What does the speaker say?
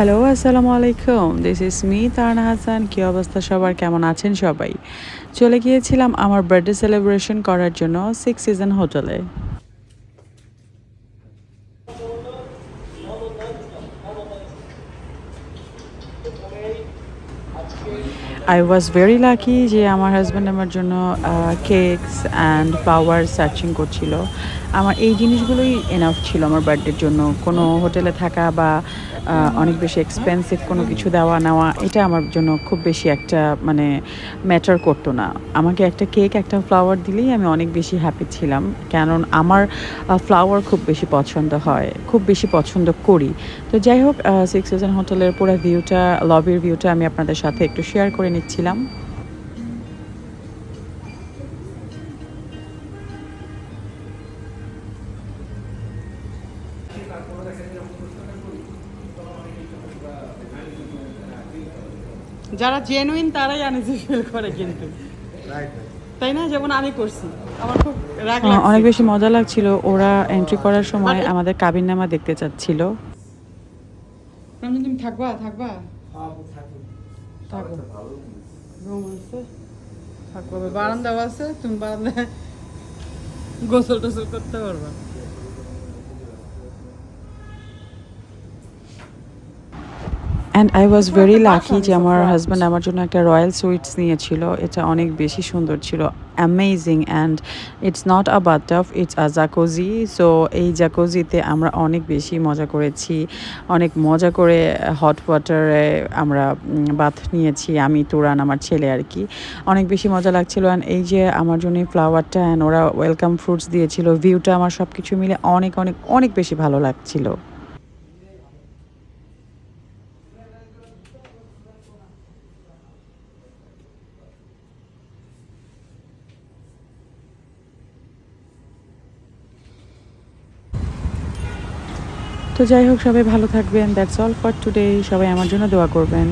Hello আসসালামু আলাইকুম this is me Tarana Hasan কী অবস্থা সবার? কেমন আছেন সবাই? চলে গিয়েছিলাম আমার বার্থডে সেলিব্রেশন করার জন্য সিক্স সিজন হোটেলে আই ওয়াজ ভেরি লাকি যে আমার হাজব্যান্ড আমার জন্য কেকস অ্যান্ড ফ্লাওয়ার সার্চিং করছিল। আমার এই জিনিসগুলোই এনাফ ছিল আমার বার্থডের জন্য। কোনো হোটেলে থাকা বা অনেক বেশি এক্সপেন্সিভ কোনো কিছু দেওয়া নেওয়া, এটা আমার জন্য খুব বেশি একটা মানে ম্যাটার করতো না। আমাকে একটা কেক একটা ফ্লাওয়ার দিলেই আমি অনেক বেশি হ্যাপি ছিলাম। কারণ আমার ফ্লাওয়ার খুব বেশি পছন্দ হয়, খুব বেশি পছন্দ করি। তো যাই হোক সিক্স হোটেলের পুরো ভিউটা লবির ভিউটা আমি আপনাদের সাথে একটু শেয়ার করে নিচ্ছিলাম। যারা জেনুইন তারাই আনিজি ফিল করে কিন্তু। তাই না? যেমন আমি করছি। আমার খুব রাগ অনেক বেশি মজা লাগছিল। ওরা এন্ট্রি করার সময় আমাদের কাবিন নামা দেখতে চাচ্ছিল। তুমি থাকবা? থাকবা। থাকো। রুম আছে থাকো। বারান্দাও আছে তুমি বারান্দায় গোসল টোসল করতে পারবা। And I was very lucky যে আমার হাজব্যান্ড আমার জন্য একটা রয়্যাল সুইটস নিয়েছিল। এটা অনেক বেশি সুন্দর ছিল। Amazing and it's not a bathtub it's a jacuzzi so এই জাকোজিতে আমরা অনেক বেশি মজা করেছি। অনেক মজা করে হট ওয়াটারে আমরা বাথ নিয়েছি। আমি তোরান আমার ছেলে আর কি। অনেক বেশি মজা লাগছিল। অ্যান্ড এই যে আমার জন্য এই ফ্লাওয়ারটা অ্যান্ড ওরা ওয়েলকাম ফ্রুটস দিয়েছিল। ভিউটা আমার সব কিছু মিলে অনেক অনেক অনেক বেশি ভালো লাগছিল। তো যাই হোক, সবাই ভালো থাকবেন। দ্যাটস অল ফর টুডে সবাই আমার জন্য দোয়া করবেন।